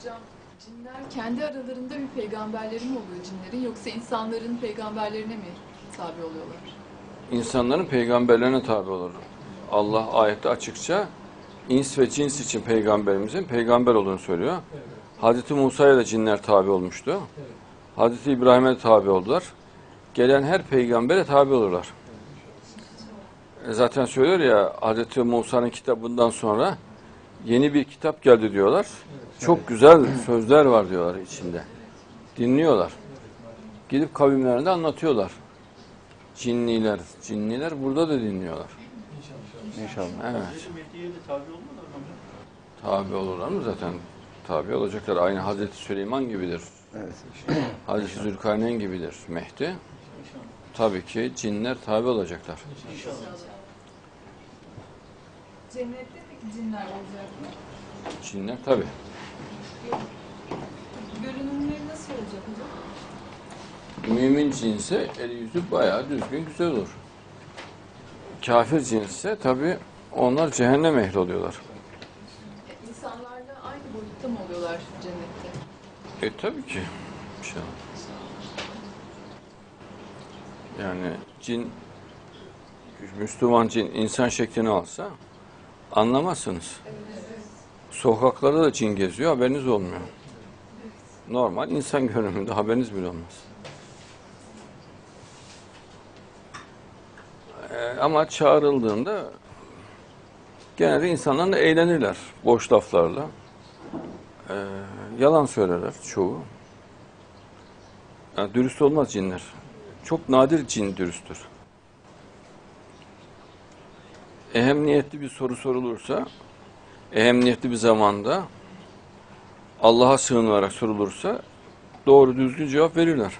Hocam cinler kendi aralarında bir peygamberleri mi oluyor cinlerin yoksa insanların peygamberlerine mi tabi oluyorlar? İnsanların peygamberlerine tabi olur. Allah ayette açıkça ins ve cins için peygamberimizin peygamber olduğunu söylüyor. Hazreti Musa'ya da cinler tabi olmuştu. Hazreti İbrahim'e de tabi oldular. Gelen her peygambere tabi olurlar. E Zaten söylüyor ya Hazreti Musa'nın kitabından sonra yeni bir kitap geldi diyorlar. Çok güzel sözler var diyorlar içinde. Dinliyorlar. Gidip kavimlerinde anlatıyorlar. Cinniler, cinniler burada da dinliyorlar. İnşallah. Evet. Mehdi'ye de tabi olmadılar mı? Tabi olurlar mı zaten? Tabi olacaklar. Aynı Hazreti Süleyman gibidir. Evet inşallah. Hazreti Zülkarneyn gibidir Mehdi. İnşallah. Tabii ki cinler tabi olacaklar. İnşallah. Cennette peki cinler olacak mı? Cinler tabi. Görünümleri nasıl olacak hocam? Mümin cinse eli yüzü bayağı düzgün güzel olur. Kafir cinsse tabi onlar cehennem ehli oluyorlar. İnsanlarla aynı boyutta mı oluyorlar cennette? E tabii ki. İnşallah. Yani cin, Müslüman cin insan şeklini alsa anlamazsınız. Sokaklarda da cin geziyor haberiniz olmuyor. Normal insan görünümünde haberiniz bile olmaz. E, ama çağrıldığında genelde insanlarla eğlenirler boş laflarla. Ee, yalan söylerler çoğu. Yani dürüst olmaz cinler. Çok nadir cin dürüsttür. Ehemmiyetli bir soru sorulursa, ehemmiyetli bir zamanda Allah'a sığınarak sorulursa doğru düzgün cevap verirler.